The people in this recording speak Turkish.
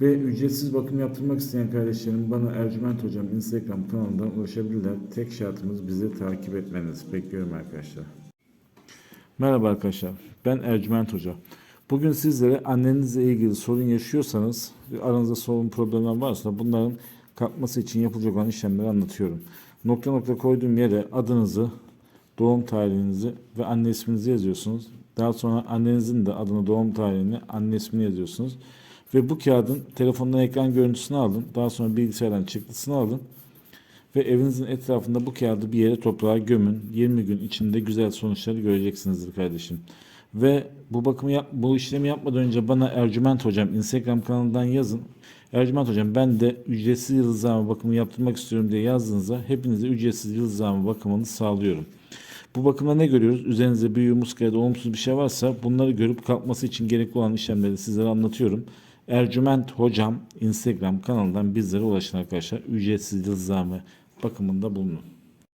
Ve ücretsiz bakım yaptırmak isteyen kardeşlerim bana Ercüment Hocam Instagram kanalından ulaşabilirler. Tek şartımız bizi takip etmeniz. Bekliyorum arkadaşlar. Merhaba arkadaşlar. Ben Ercüment Hoca. Bugün sizlere annenizle ilgili sorun yaşıyorsanız aranızda sorun problemler varsa bunların kalkması için yapılacak olan işlemleri anlatıyorum. Nokta nokta koyduğum yere adınızı, doğum tarihinizi ve anne isminizi yazıyorsunuz. Daha sonra annenizin de adını, doğum tarihini, anne ismini yazıyorsunuz. Ve bu kağıdın telefondan ekran görüntüsünü alın. Daha sonra bilgisayardan çıktısını alın. Ve evinizin etrafında bu kağıdı bir yere toprağa gömün. 20 gün içinde güzel sonuçları göreceksinizdir kardeşim. Ve bu bakımı yap, bu işlemi yapmadan önce bana Ercüment Hocam Instagram kanalından yazın. Ercüment Hocam ben de ücretsiz yıldızlama bakımı yaptırmak istiyorum diye yazdığınızda hepinize ücretsiz yıldızlama bakımını sağlıyorum. Bu bakımda ne görüyoruz? Üzerinizde büyü, muska ya da olumsuz bir şey varsa bunları görüp kalkması için gerekli olan işlemleri sizlere anlatıyorum. Ercüment Hocam Instagram kanalından bizlere ulaşın arkadaşlar. Ücretsiz yıldızlama bakımında bulunun.